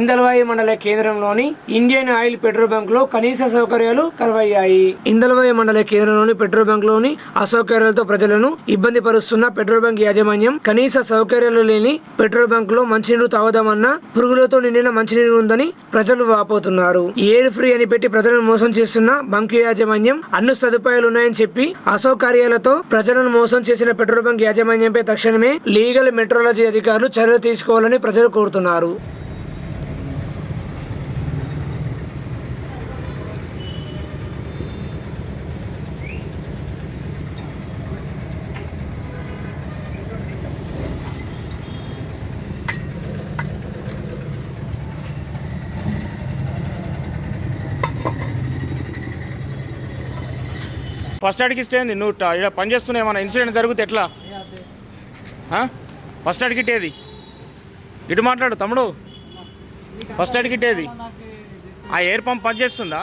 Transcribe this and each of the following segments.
ఇందల్వాయి మండల కేంద్రంలోని Indian oil petrol బంక్లో కనీస సౌకర్యాలు కరువయ్యాయి ఇందల్వాయి మండల కేంద్రంలోని పెట్రోల్ బంక్లోని అసౌకర్యాలతో ప్రజలను ఇబ్బంది పరుస్తున్న పెట్రోల్ బంక్ యాజమాన్యం కనీస సౌకర్యాలు లేని పెట్రోల్ బంక్లో మంచినీరు తాగుదామన్నా పురుగులతో నిండిన మంచినీరు ఉందని ప్రజలు వాపోతున్నారు. ఎయిర్ ఫ్రీ అని పెట్టి ప్రజలను మోసం చేస్తున్న బంక్ యాజమాన్యం అన్ని సదుపాయాలు ఉన్నాయని చెప్పి అసౌకర్యాలతో ప్రజలను మోసం చేసిన పెట్రోల్ బంక్ యాజమాన్యంపై తక్షణమే లీగల్ మెట్రాలజీ అధికారులు చర్యలు తీసుకోవాలని ప్రజలు కోరుతున్నారు. ఫస్ట్ ఎయిడ్కి ఏంది? నువ్వు ఇక్కడ పని ఏమైనా ఇన్సిడెంట్ జరిగితే ఎట్లా? ఫస్ట్ ఎయిడ్ కిట్ ఏది ఇటు మాట్లాడు తమ్ముడు. ఫస్ట్ ఎయిడ్ కిట్ ఏది ఆ ఎయిర్ పంప్ పనిచేస్తుందా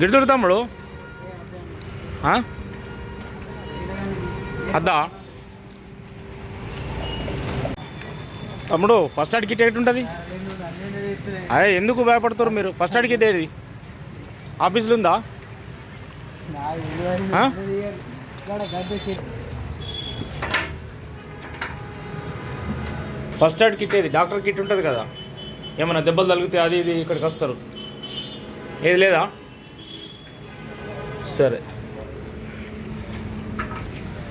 గిడుతుడు తమ్ముడు. అద్దా? తమ్ముడు ఫస్ట్ ఎయిడ్ కిట్ ఉంటుంది? అదే ఎందుకు భయపడతారు మీరు? ఫస్ట్ ఎయిడ్ కిట్ ఏది ఆఫీసులు ఉందా? ఫస్ట్ ఎయిడ్ కిట్ ఏది? డాక్టర్ కిట్ ఉంటుంది కదా. ఏమైనా దెబ్బలు తగిలితే అది ఇది ఇక్కడికి వస్తారు. ఏది లేదా? సరే.